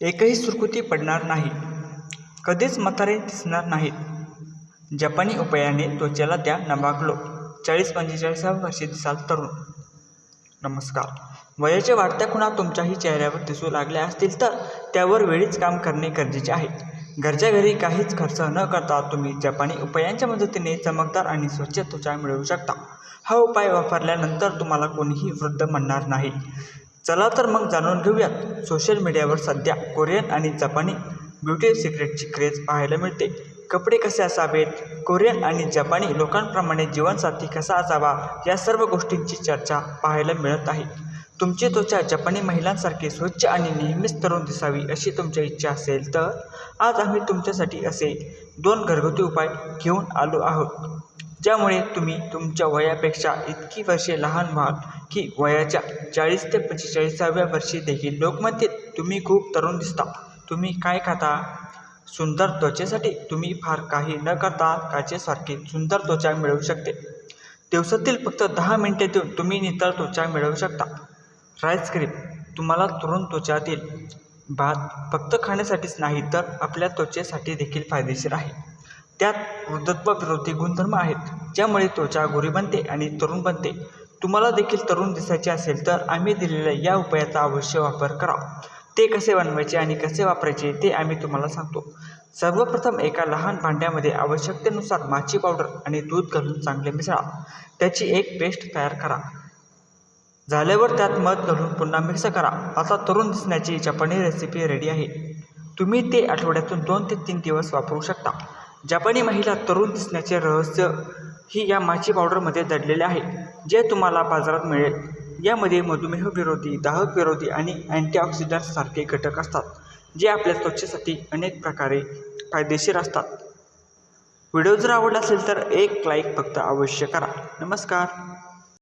एकही सुरकुती पडणार नाही. कधीच म्हातारे दिसणार नाहीत. जपानी उपायाने त्वचेला द्या नभागलो चाळीस पंचेचाळीसाव्या वर्षी दिसाल तरुण. नमस्कार. वयाच्या वाढत्या खुणा तुमच्याही चेहऱ्यावर दिसू लागल्या असतील तर त्यावर वेळीच काम करणे गरजेचे आहे. घरच्या घरी काहीच खर्च न करता तुम्ही जपानी उपायांच्या मदतीने चमकदार आणि स्वच्छ त्वचा मिळवू शकता. हा उपाय वापरल्यानंतर तुम्हाला कोणीही वृद्ध म्हणणार नाही. चला तर मग जाणून घेऊयात. सोशल मीडियावर सध्या कोरियन आणि जपानी ब्युटी सिक्रेटची क्रेज पाहायला मिळते. कपडे कसे असावेत? कोरियन आणि जपानी लोकांप्रमाणे जीवनसाथी कसा असावा? या सर्व गोष्टींची चर्चा पाहायला मिळत आहे. तुमची त्वचा जपानी महिलांसारखी स्वच्छ आणि नेहमीच तरुण दिसावी अशी तुमची इच्छा असेल तर आज आम्ही तुमच्यासाठी असे दोन घरगुती उपाय घेऊन आलो आहोत. ज्यामुळे तुम्ही तुमच्या वयापेक्षा इतकी वर्षे लहान व्हाल की वयाच्या चाळीस ते पंचेचाळीसाव्या वर्षी देखील लोक म्हणतील तुम्ही खूप तरुण दिसता. तुम्ही काय खाता? सुंदर त्वचेसाठी तुम्ही फार काही न करता काचेसारखी सुंदर त्वचा मिळवू शकते. दिवसातील फक्त दहा मिनिटे देऊन तुम्ही नितळ त्वचा मिळवू शकता. राईस क्रीम तुम्हाला तरुण त्वचातील भात फक्त खाण्यासाठीच नाही तर आपल्या त्वचेसाठी देखील फायदेशीर आहे. त्यात वृद्धत्व विरोधी गुणधर्म आहेत ज्यामुळे त्वचा गोरी बनते आणि तरुण बनते. तुम्हाला देखील तरुण दिसायचे असेल तर आम्ही दिलेल्या या उपायाचा अवश्य वापर करा ते कसे बनवायचे आणि कसे वापरायचे ते आम्ही तुम्हाला सांगतो. सर्वप्रथम एका लहान भांड्यामध्ये आवश्यकतेनुसार माची पावडर आणि दूध घालून चांगले मिसळा. त्याची एक पेस्ट तयार करा. झाल्यावर त्यात मध घालून पुन्हा मिक्स करा. आता तरुण दिसण्याची जपानी रेसिपी रेडी आहे. तुम्ही ते आठवड्यातून दोन ते तीन दिवस वापरू शकता. जपानी महिला तरुण दिसण्याचे रहस्य ही या माची पावडरमध्ये दडलेले आहे जे तुम्हाला बाजारात मिळेल. यामध्ये मधुमेह विरोधी दाहक विरोधी आणि अँटीऑक्सिडंट्स सारखे घटक असतात जे आपल्या त्वचेसाठी अनेक प्रकारे फायदेशीर असतात. व्हिडिओ जर आवडला असेल तर एक लाईक फक्त अवश्य करा. नमस्कार.